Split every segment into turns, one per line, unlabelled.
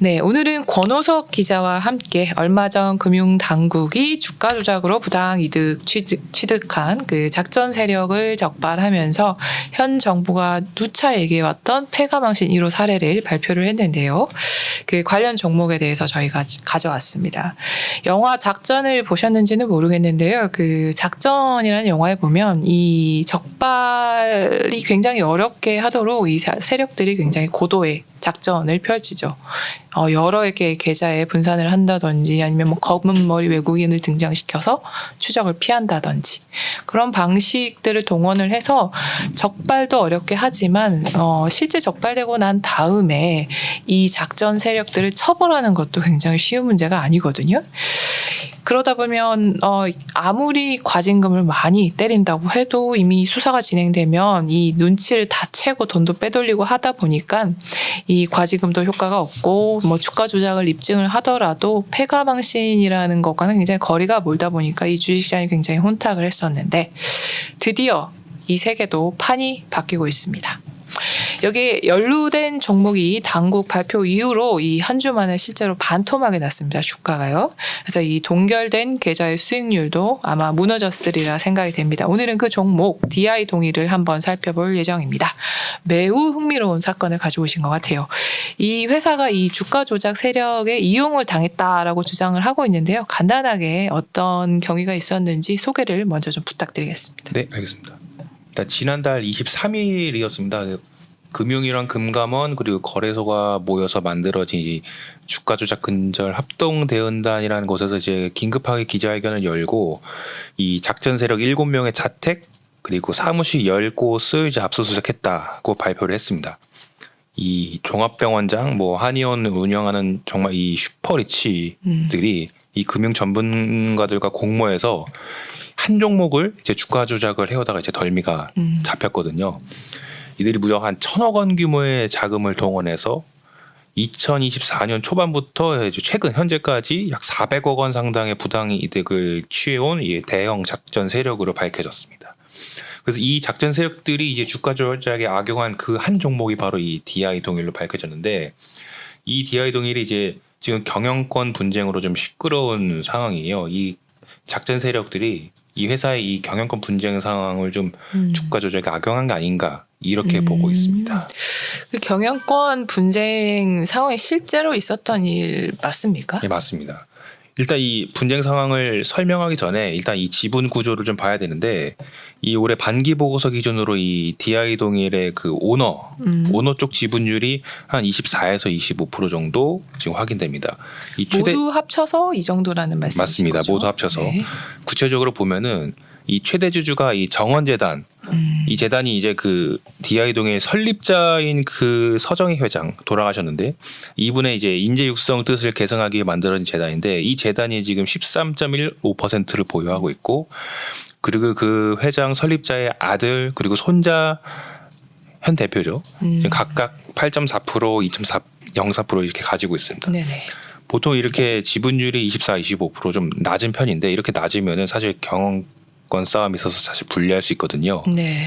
네, 오늘은 권호석 기자와 함께 얼마 전 금융당국이 주가 조작으로 부당 이득 취득, 취득 한 그 작전 세력을 적발하면서 현 정부가 누차 얘기해왔던 폐가망신 1호 사례를 발표를 했는데요. 그 관련 종목에 대해서 저희가 가져왔습니다. 영화 작전을 보셨는지는 모르겠는데요. 그 작전이라는 영화에 보면 이 적발이 굉장히 어렵게 하도록 이 세- 세력들이 굉장히 고도의 작전을 펼치죠. 어, 여러 개의 계좌에 분산을 한다든지 아니면 뭐 검은 머리 외국인을 등장시켜서 추적을 피한다든지 그런 방식들을 동원을 해서 적발도 어렵게 하지만 어, 실제 적발되고 난 다음에 이 작전 세력들을 처벌하는 것도 굉장히 쉬운 문제가 아니거든요. 그러다 보면 어 아무리 과징금을 많이 때린다고 해도 이미 수사가 진행되면 이 눈치를 다 채고 돈도 빼돌리고 하다 보니까 이 과징금도 효과가 없고 뭐 주가 조작을 입증을 하더라도 폐가 망신이라는 것과는 굉장히 거리가 멀다 보니까 이 주식시장이 굉장히 혼탁을 했었는데 드디어 이 세계도 판이 바뀌고 있습니다. 여기 연루된 종목이 당국 발표 이후로 이 한 주 만에 실제로 반토막이 났습니다. 주가가요. 그래서 이 동결된 계좌의 수익률도 아마 무너졌으리라 생각이 됩니다. 오늘은 그 종목 DI 동의를 한번 살펴볼 예정입니다. 매우 흥미로운 사건을 가지고 오신 것 같아요. 이 회사가 이 주가 조작 세력에 이용을 당했다라고 주장을 하고 있는데요. 간단하게 어떤 경위가 있었는지 소개를 먼저 좀 부탁드리겠습니다.
네, 알겠습니다. 지난달 23일이었습니다. 금융이랑 금감원 그리고 거래소가 모여서 만들어진 이 주가 조작 근절 합동 대응단이라는 곳에서 이제 긴급하게 기자회견을 열고 이 작전 세력 7명의 자택 그리고 사무실 10곳을 이제 압수수색했다고 발표를 했습니다. 이 종합병원장 뭐 한의원 운영하는 정말 이 슈퍼리치들이 이 금융 전문가들과 공모해서 한 종목을 이제 주가 조작을 해오다가 이제 덜미가
음.
잡혔거든요. 이들이 무려 한 천억 원 규모의 자금을 동원해서 2024년 초반부터 이제 최근 현재까지 약 400억 원 상당의 부당 이득을 취해온 이 대형 작전 세력으로 밝혀졌습니다. 그래서 이 작전 세력들이 이제 주가 조작에 악용한 그 한 종목이 바로 이 DI 동일로 밝혀졌는데 이 DI 동일이 이제 지금 경영권 분쟁으로 좀 시끄러운 상황이에요. 이 작전 세력들이 이 회사의 이 경영권 분쟁 상황을 좀
음.
주가 조작에 악용한 게 아닌가 이렇게
음.
보고 있습니다.
그 경영권 분쟁 상황이 실제로 있었던 일 맞습니까?
네 맞습니다. 일단 이 분쟁 상황을 설명하기 전에 일단 이 지분 구조를 좀 봐야 되는데 이 올해 반기 보고서 기준으로 이 DI 동일의 그 오너
음.
오너 쪽 지분율이 한 24에서 25% 정도 지금 확인됩니다. 이 최대
모두 합쳐서 이 정도라는 말씀이신
맞습니다.
거죠?
모두 합쳐서
네.
구체적으로 보면은 이 최대 주주가 이 정원재단
음.
이 재단이 이제 그 DI 동의 설립자인 그 서정희 회장 돌아가셨는데 이분의 이제 인재 육성 뜻을 개성하기 위해 만들어진 재단인데 이 재단이 지금 13.15%를 보유하고 있고 그리고 그 회장 설립자의 아들 그리고 손자 현 대표죠.
음.
각각 8.4% 2.4 0.4% 이렇게 가지고 있습니다.
네네.
보통 이렇게 지분율이 24, 25%좀 낮은 편인데 이렇게 낮으면은 사실 경 영권 싸움이 있어서 사실 불리할 수 있거든요.
네.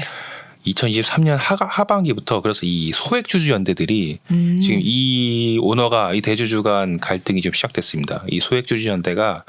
2023년 하, 하반기부터 그래서 이 소액 주주 연대들이
음.
지금 이 오너가 이 대주주 간 갈등이 좀 시작됐습니다. 이 소액 주주 연대가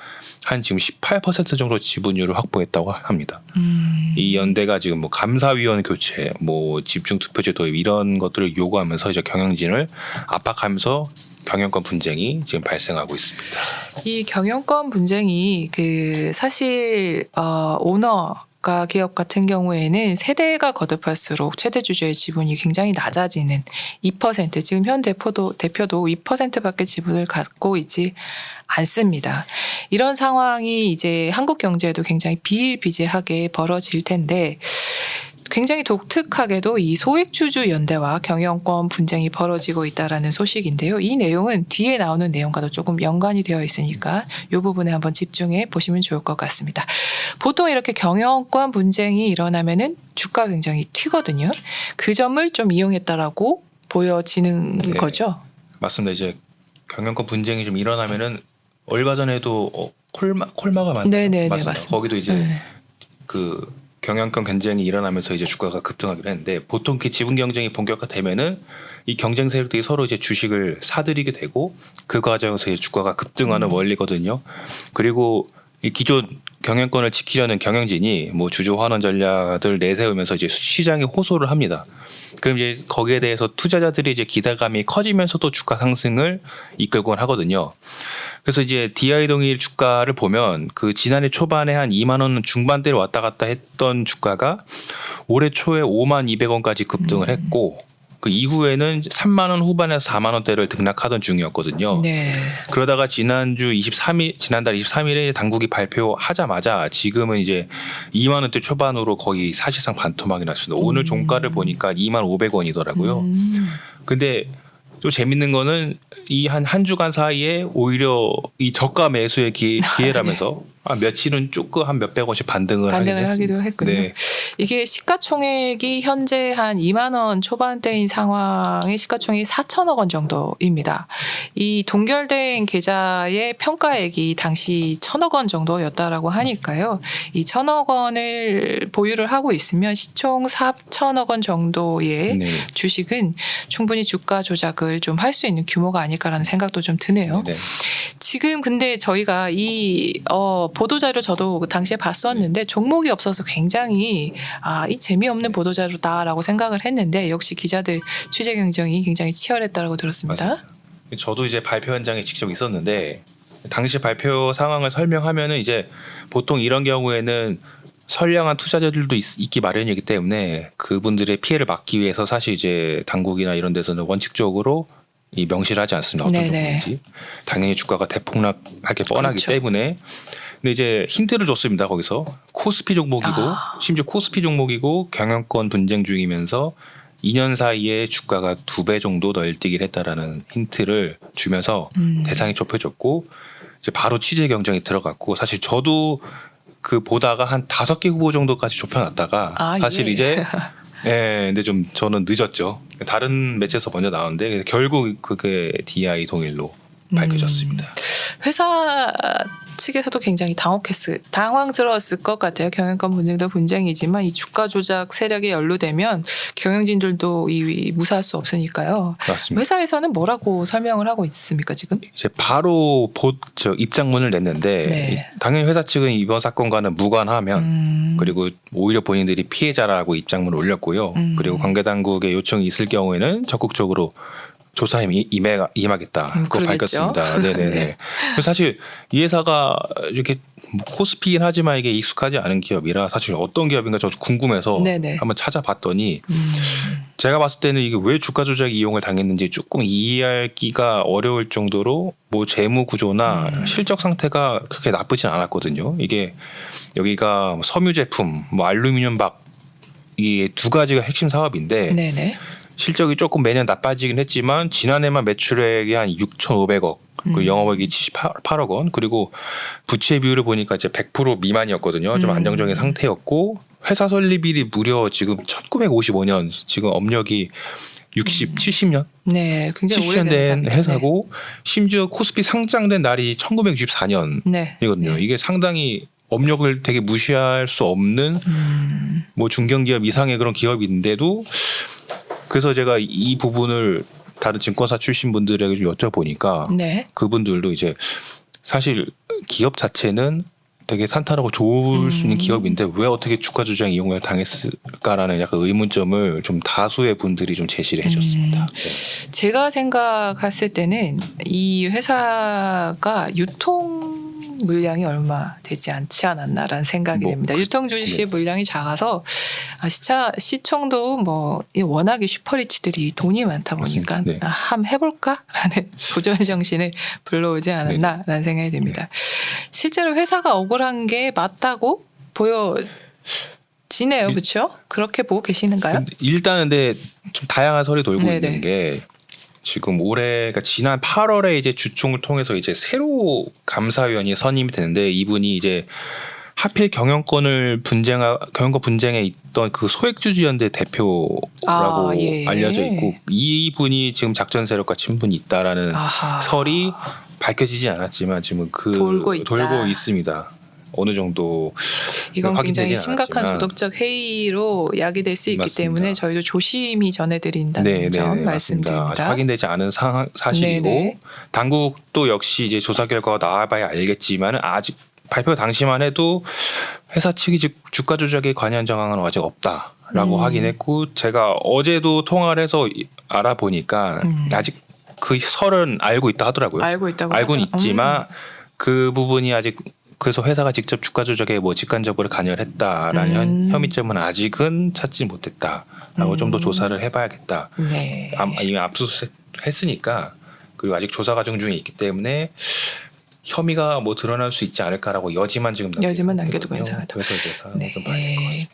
한 지금 18% 정도 지분율을 확보했다고 합니다.
음.
이 연대가 지금 뭐 감사위원 교체, 뭐 집중 투표제 도입 이런 것들을 요구하면서 이제 경영진을 압박하면서 경영권 분쟁이 지금 발생하고 있습니다.
이 경영권 분쟁이 그 사실 어, 오너 가 기업 같은 경우에는 세대가 거듭할수록 최대 주주의 지분이 굉장히 낮아지는 2% 지금 현 대표도 대표도 2%밖에 지분을 갖고 있지 않습니다. 이런 상황이 이제 한국 경제에도 굉장히 비일비재하게 벌어질 텐데 굉장히 독특하게도 이 소액주주 연대와 경영권 분쟁이 벌어지고 있다라는 소식인데요. 이 내용은 뒤에 나오는 내용과도 조금 연관이 되어 있으니까 이 부분에 한번 집중해 보시면 좋을 것 같습니다. 보통 이렇게 경영권 분쟁이 일어나면은 주가 굉장히 튀거든요. 그 점을 좀 이용했다라고 보여지는
네.
거죠.
맞습니다. 이제 경영권 분쟁이 좀 일어나면은 얼마 전에도 어, 콜마 콜마가 맞나요?
네네네,
맞습니다.
맞습니다.
거기도 이제
네.
그 경영권 경쟁이 일어나면서 이제 주가가 급등하기로 했는데 보통 그 지분 경쟁이 본격화되면은 이 경쟁 세력들이 서로 이제 주식을 사들이게 되고 그 과정에서 이제 주가가 급등하는 원리거든요. 그리고 이 기존 경영권을 지키려는 경영진이 뭐 주주 환원 전략을 내세우면서 이제 시장에 호소를 합니다. 그럼 이제 거기에 대해서 투자자들이 이제 기대감이 커지면서도 주가 상승을 이끌곤 하거든요. 그래서 이제 DI 동일 주가를 보면 그 지난해 초반에 한 2만 원 중반대로 왔다 갔다 했던 주가가 올해 초에 5만 200원까지 급등을 했고 그 이후에는 3만 원 후반에서 4만 원대를 등락하던 중이었거든요.
네.
그러다가 지난주 23일 지난달 23일에 당국이 발표하자마자 지금은 이제 2만 원대 초반으로 거의 사실상 반토막이 났습니다. 오늘 종가를 보니까 2만 500원이더라고요.
음.
근데 또 재밌는 거는 이 한한 주간 사이에 오히려 이 저가 매수의 기, 기회라면서 아, 며칠은 조금 한 몇백 원씩 반등을,
반등을
하긴
하기도
했습니다.
했군요.
네.
이게 시가총액이 현재 한 2만 원 초반대인 상황의 시가총액이 4천억 원 정도입니다. 이 동결된 계좌의 평가액이 당시 천억 원 정도였다라고 하니까요. 이 천억 원을 보유를 하고 있으면 시총 4천억 원 정도의
네.
주식은 충분히 주가 조작을 좀 할 수 있는 규모가 아닐까라는 생각도 좀 드네요.
네.
지금 근데 저희가 이 어, 보도 자료 저도 그 당시에 봤었는데 종목이 없어서 굉장히 아, 이 재미없는 보도 자료다라고 생각을 했는데 역시 기자들 취재 경쟁이 굉장히 치열했다라고 들었습니다.
맞습니다. 저도 이제 발표 현장에 직접 있었는데 당시 발표 상황을 설명하면은 이제 보통 이런 경우에는 선량한 투자자들도 있, 기 마련이기 때문에 그분들의 피해를 막기 위해서 사실 이제 당국이나 이런 데서는 원칙적으로 이 명시를 하지 않습니다. 어떤
네네.
종목인지 당연히 주가가 대폭락하게 뻔하기
그렇죠.
때문에 근데 이제 힌트를 줬습니다. 거기서 코스피 종목이고
아.
심지어 코스피 종목이고 경영권 분쟁 중이면서 2년 사이에 주가가 두 배 정도 널뛰기를 했다라는 힌트를 주면서
음.
대상이 좁혀졌고 이제 바로 취재 경쟁이 들어갔고 사실 저도 그 보다가 한 다섯 개 후보 정도까지 좁혀놨다가
아,
사실
예.
이제 예, 근데 좀 저는 늦었죠. 다른 매체에서 먼저 나오는데 결국 그게 DI 동일로
음.
밝혀졌습니다.
회사 측에서도 굉장히 당혹했을, 당황스러웠을 것 같아요. 경영권 분쟁도 분쟁이지만 이 주가 조작 세력에 연루되면 경영진들도 이 무사할 수 없으니까요.
맞습니다.
회사에서는 뭐라고 설명을 하고 있습니까 지금?
이제 바로 보, 저 입장문을 냈는데
네.
이- 당연히 회사 측은 이번 사건과는 무관하면
음.
그리고 오히려 본인들이 피해자라고 입장문을 올렸고요.
음.
그리고 관계 당국의 요청이 있을 경우에는 적극적으로 조사에 임- 임해, 임하겠다.
음,
그거. 밝혔습니다. 네네네.
네.
사실 이 회사가 이렇게 뭐 코스피긴 하지만 이게 익숙하지 않은 기업이라 사실 어떤 기업인가 저도 궁금해서
네네.
한번 찾아봤더니
음.
제가 봤을 때는 이게 왜 주가 조작 이용을 당했는지 조금 이해하기가 어려울 정도로 뭐 재무 구조나
음.
실적 상태가 그렇게 나쁘진 않았거든요. 이게 여기가 섬유 제품, 뭐 알루미늄 박 이 두 가지가 핵심 사업인데
네네.
실적이 조금 매년 나빠지긴 했지만 지난해만 매출액이 한 6,500억, 그리고
음.
영업액이 78억 원, 그리고 부채 비율을 보니까 이제 100% 미만이었거든요. 좀
음.
안정적인 상태였고 회사 설립일이 무려 지금 1955년, 지금 업력이 60, 70년,
네, 음. 굉장히
70년
오래된
된. 회사고 심지어 코스피 상장된 날이 1964년이거든요.
네. 네.
이게 상당히 업력을 되게 무시할 수 없는
음.
뭐 중견기업 이상의 그런 기업인데도 그래서 제가 이 부분을 다른 증권사 출신 분들에게 좀 여쭤보니까
네.
그분들도 이제 사실 기업 자체는 되게 산탄하고 좋을 수 있는
음.
기업인데 왜 어떻게 주가 조작 이용을 당했을까라는 약간 의문점을 좀 다수의 분들이 좀 제시를 해줬습니다.
음.
네.
제가 생각했을 때는 이 회사가 유통 물량이 얼마 되지 않지 않았나라는 생각이
뭐,
됩니다.
그-
유통 주식 물량이 작아서 아, 시차 시총도 뭐이 워낙에 슈퍼리치들이 돈이 많다 보니까.
네.
아, 함 해볼까라는 도전 정신을 불러오지
네.
않았나라는 생각이 듭니다. 실제로 회사가 억울한 게 맞다고 보여 지네요,
일-
그렇죠? 그렇게 보고 계시는가요?
일단은 근데 좀 다양한 설이 돌고
네네.
있는 게 지금 올해 그러니까 지난 8월에 이제 주총을 통해서 이제 새로 감사위원이 선임이 되는데 이분이 이제 하필 경영권을 분쟁하 경영권 분쟁에 있던 그 소액주주연대 대표라고
아, 예.
알려져 있고 이분이 지금 작전 세력과 친분이 있다라는
아하.
설이 밝혀지지 않았지만 지금 그
돌고.
돌고 있습니다. 어느 정도
이건 굉장히 심각한
않았지만.
도덕적 해이로 야기될 수 있기
맞습니다.
때문에 저희도 조심히 전해드린다는
네, 네,
점
네,
말씀드립니다.
확인되지 않은 사, 사실이고
네네.
당국도 역시 이제 조사 결과가 나와봐야 알겠지만 아직 발표 당시만 해도 회사 측이 즉 주가 조작에 관여한 정황은 아직 없다라고
음.
확인했고 제가 어제도 통화를 해서 이- 알아보니까
음.
아직 그 설은 알고 있다 하더라고요.
알고 있다고
알고는
하더라-
있지만
음.
그 부분이 아직 그래서 회사가 직접 주가 조작에 뭐 직간접으로 관여를 했다라는
음.
현- 혐의점은 아직은 찾지 못했다라고 좀더
음.
조사를 해봐야겠다.
네.
암- 이미 압수수색 했으니까 그리고 아직 조사 과정 중에 있기 때문에 혐의가 뭐 드러날 수 있지 않을까라고 여지만 지금 남겨둔
여지만 남겨두고. 있는
그래서 사안을
네.
좀 봐야 될 것 같습니다.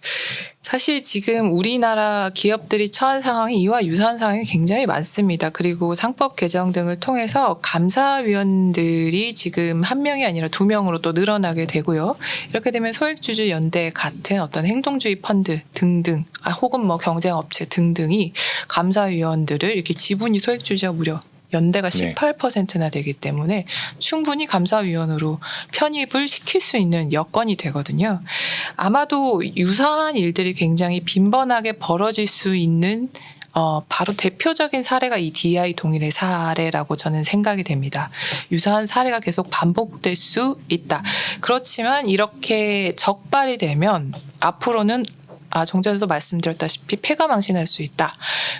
사실 지금 우리나라 기업들이 처한 상황이 이와 유사한 상황이 굉장히 많습니다. 그리고 상법 개정 등을 통해서 감사위원들이 지금 한 명이 아니라 두 명으로 또 늘어나게 되고요. 이렇게 되면 소액주주 연대 같은 어떤 행동주의 펀드 등등, 아, 혹은 뭐 경쟁업체 등등이 감사위원들을 이렇게 지분이 소액주주가 무려 연대가
네.
18%나 되기 때문에 충분히 감사위원으로 편입을 시킬 수 있는 여건이 되거든요. 아마도 유사한 일들이 굉장히 빈번하게 벌어질 수 있는 어, 바로 대표적인 사례가 이 DI 동일의 사례라고 저는 생각이 됩니다. 유사한 사례가 계속 반복될 수 있다. 그렇지만 이렇게 적발이 되면 앞으로는 아, 정전에도 말씀드렸다시피 폐가 망신할 수 있다.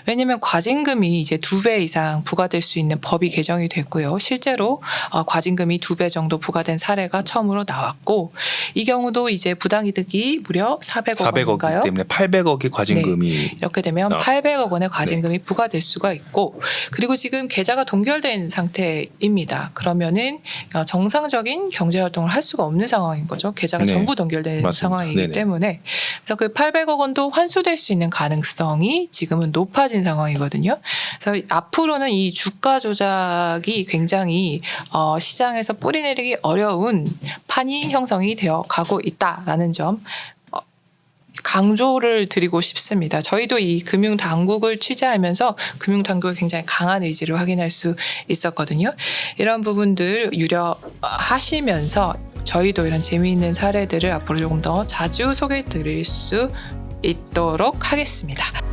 왜냐하면 과징금이 이제 두 배 이상 부과될 수 있는 법이 개정이 됐고요. 실제로 어, 과징금이 두 배 정도 부과된 사례가 처음으로 나왔고 이 경우도 이제 부당이득이 무려 400억
400억이기
원인가요?
때문에 800억이 과징금이
이렇게 되면
나왔습니다. 네.
800억 원의 과징금이 부과될 수가 있고 그리고 지금 계좌가 동결된 상태입니다. 그러면은 어, 정상적인 경제 활동을 할 수가 없는 상황인 거죠. 계좌가
네.
전부 동결된
맞습니다.
상황이기
네네.
때문에 그래서 그 800억 원도 환수될 수 있는 가능성이 지금은 높아진 상황이거든요. 그래서 앞으로는 이 주가 조작이 굉장히 어, 시장에서 뿌리내리기 어려운 판이 형성이 되어 가고 있다라는 점 어, 강조를 드리고 싶습니다. 저희도 이 금융 당국을 취재하면서 금융 당국의 굉장히 강한 의지를 확인할 수 있었거든요. 이런 부분들 유려하시면서 저희도 이런 재미있는 사례들을 앞으로 조금 더 자주 소개해 드릴 수 있도록 하겠습니다.